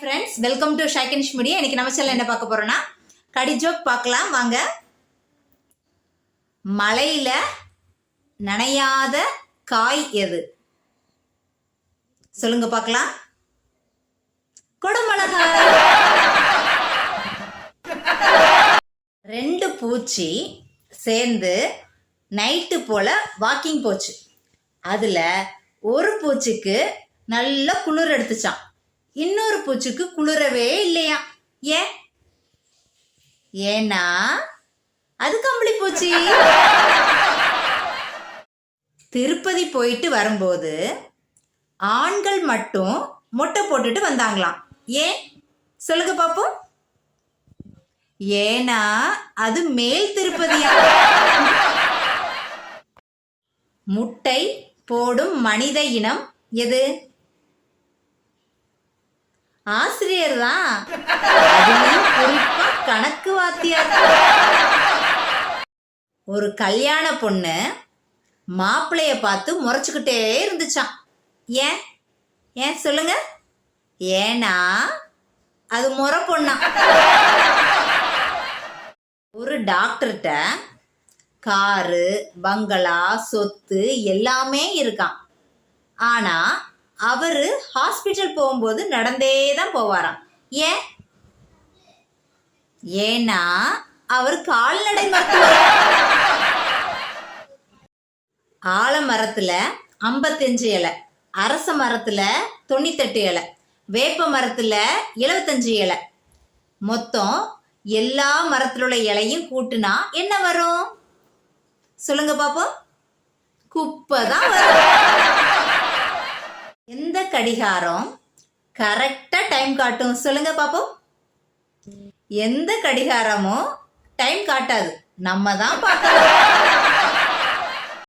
Friends welcome to ஷைக்கனிஷ் முடிய இன்னைக்கு நம்ம சேனல் என்ன பார்க்க போறோம்னா கடி ஜோக் பார்க்கலாம். வாங்க. மலையில நனையாத காய் எது? சொல்லுங்க பார்க்கலாம். குடமிளகாய். ரெண்டு பூச்சி சேர்ந்து நைட்டு போல வாக்கிங் போச்சு. அதுல ஒரு பூச்சிக்கு நல்ல குளிர் எடுத்துச்சான் இன்னொரு பூச்சிக்கு குளிரவே இல்லையா? ஏன் ஏன்னா அது கம்பளி பூச்சி. திருப்பதி போயிட்டு வரும்போது ஆண்கள் மட்டும் மொட்டை போட்டுட்டு வந்தாங்களாம். ஏன் சொல்லுங்க பாப்போம். ஏன்னா அது மேல் திருப்பதியா? முட்டை போடும் மனித இனம் எது? ஆசிரியர் தான் குறிப்பா கணக்கு வாத்தியார். ஒரு கல்யாண பொண்ணு மாப்பிளைய பார்த்து முறைச்சுக்கிட்டே இருந்துச்சான் ஏன்? ஏன் சொல்லுங்க? ஏன்னா அது முறை பொண்ணா. ஒரு டாக்டர்கிட்ட காரு பங்களா சொத்து எல்லாமே இருக்கான் ஆனா அவர் ஹாஸ்பிட்டல் போகும்போது நடந்தே தான் போவாராம். ஏன்? ஏன்னா அவர் கால்நடை மருத்துவர். ஆலமரத்துல ஐம்பத்தஞ்சு இலை அரச மரத்துல தொண்ணூத்தெட்டு இலை வேப்ப மரத்துல எழுபத்தஞ்சு இலை. மொத்தம் எல்லா மரத்துல உள்ள இலையும் கூட்டுனா என்ன வரும்? சொல்லுங்க பாப்போம். குப்பை தான் வரும். கடிகாரம்? கரெக்டா டைம் காட்டும். சொல்லுங்க பாப்போம். எந்த கடிகாரமும் டைம் காட்டாது. நம்ம தான் பார்க்கலாம்